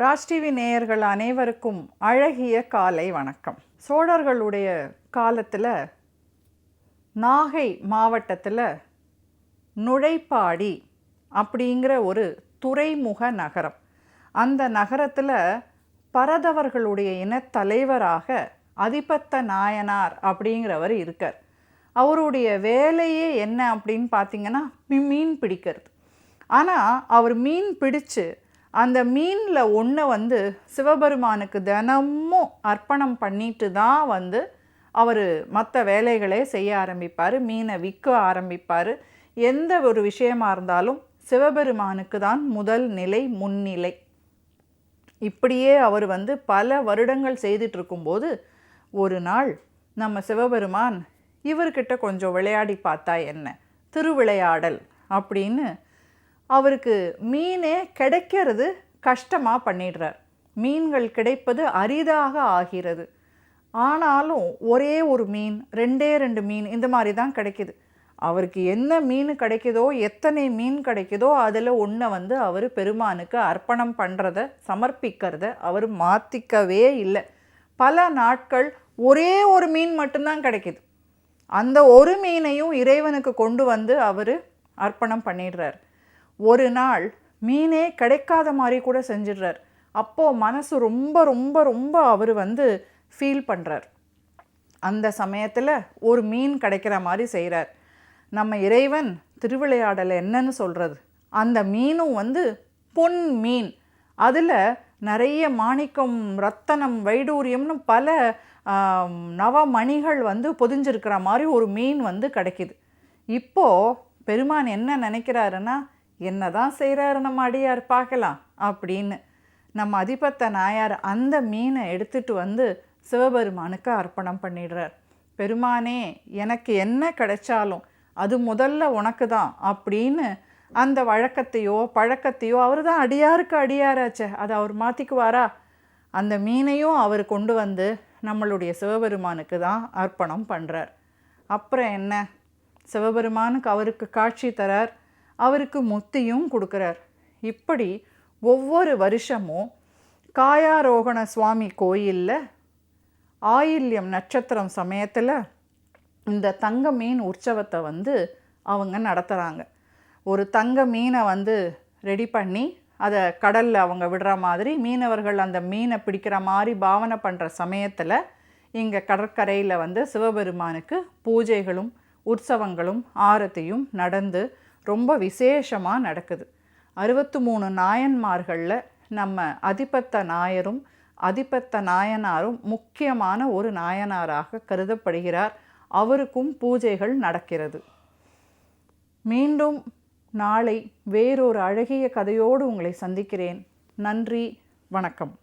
Raj TV நேயர்கள் அனைவருக்கும் அழகிய காலை வணக்கம். சோழர்களுடைய காலத்தில் நாகை மாவட்டத்தில் நுழைப்பாடி அப்படிங்கிற ஒரு துறைமுக நகரம். அந்த நகரத்தில் பரதவர்களுடைய இனத்தலைவராக அதிபத்த நாயனார் அப்படிங்கிறவர் இருக்கார். அவருடைய வேலையே என்ன அப்படின்னு பார்த்தீங்கன்னா மீன் பிடிக்கிறது. ஆனால் அவர் மீன் பிடிச்சு அந்த மீனில் ஒன்று வந்து சிவபெருமானுக்கு தினமும் அர்ப்பணம் பண்ணிட்டு தான் வந்து அவர் மற்ற வேலைகளை செய்ய ஆரம்பிப்பார் மீனை விற்க ஆரம்பிப்பார். எந்த ஒரு விஷயமா இருந்தாலும் சிவபெருமானுக்கு தான் முதல் நிலை முன்னிலை. இப்படியே அவர் வந்து பல வருடங்கள் செய்துட்டு இருக்கும்போது ஒரு நாள் நம்ம சிவபெருமான் இவர்கிட்ட கொஞ்சம் விளையாடி பார்த்தா என்ன? திருவிளையாடல் அப்படின்னு அவருக்கு மீனே கிடைக்கிறது கஷ்டமாக பண்ணிடுறார். மீன்கள் கிடைப்பது அரிதாக ஆகிறது. ஆனாலும் ஒரே ஒரு மீன் ரெண்டே ரெண்டு மீன் இந்த மாதிரி தான் கிடைக்கிது. அவருக்கு என்ன மீன் கிடைக்குதோ எத்தனை மீன் கிடைக்குதோ அதில் ஒன்றை வந்து அவர் பெருமானுக்கு அர்ப்பணம் பண்ணுறத சமர்ப்பிக்கிறத அவர் மாற்றிக்கவே இல்லை. பல நாட்கள் ஒரே ஒரு மீன் மட்டும்தான் கிடைக்கிது. அந்த ஒரு மீனையும் இறைவனுக்கு கொண்டு வந்து அவர் அர்ப்பணம் பண்ணிடுறார். ஒரு நாள் மீனே கிடைக்காத மாதிரி கூட செஞ்சிடுறார். அப்போது மனசு ரொம்ப ரொம்ப ரொம்ப அவர் வந்து ஃபீல் பண்ணுறார் அந்த சமயத்தில் ஒரு மீன் கிடைக்கிற மாதிரி செய்கிறார் நம்ம இறைவன் திருவிளையாடலை என்னன்னு சொல்கிறது அந்த மீனும் வந்து பொன் மீன். அதில் நிறைய மாணிக்கம் ரத்தனம் வைடூரியம்னு பல நவமணிகள் வந்து பொதிஞ்சிருக்கிற மாதிரி ஒரு மீன் வந்து கிடைக்கிது. இப்போது பெருமான் என்ன நினைக்கிறாருன்னா என்ன தான் செய்கிறாரு நம்ம அடியார் பார்க்கலாம் அப்படின்னு. நம்ம அதிபத்த நாயார் அந்த மீனை எடுத்துட்டு வந்து சிவபெருமானுக்கு அர்ப்பணம் பண்ணிடுறார். பெருமானே எனக்கு என்ன கிடைச்சாலும் அது முதல்ல உனக்கு தான் அப்படின்னு அந்த வழக்கத்தையோ பழக்கத்தையோ அவர் தான் அடியாருக்கு அடியாராச்சே அதை அவர் மாற்றிக்குவாரா அந்த மீனையும் அவர் கொண்டு வந்து நம்மளுடைய சிவபெருமானுக்கு தான் அர்ப்பணம் பண்ணுறார் அப்புறம் என்ன? சிவபெருமானுக்கு அவருக்கு காட்சி தரார். அவருக்கு முத்தியும் கொடுக்குறார். இப்படி ஒவ்வொரு வருஷமும் காயாரோகண சுவாமி கோயிலில் ஆயில்யம் நட்சத்திரம் சமயத்தில் இந்த தங்க மீன் உற்சவத்தை வந்து அவங்க நடத்துகிறாங்க ஒரு தங்க மீனை வந்து ரெடி பண்ணி அதை கடலில் அவங்க விடுற மாதிரி மீனவர்கள் அந்த மீனை பிடிக்கிற மாதிரி பாவனை பண்ணுற சமயத்தில் இங்கே கடற்கரையில் வந்து சிவபெருமானுக்கு பூஜைகளும் உற்சவங்களும் ஆரத்தியும் நடந்து ரொம்ப விசேஷமாக நடக்குது. அறுபத்து மூணு நாயன்மார்களில் நம்ம அதிபத்த நாயரும் அதிபத்த நாயனாரும் முக்கியமான ஒரு நாயனாராக கருதப்படுகிறார். அவருக்கும் பூஜைகள் நடக்கிறது. மீண்டும் நாளை வேறொரு அழகிய கதையோடு உங்களை சந்திக்கிறேன். நன்றி வணக்கம்.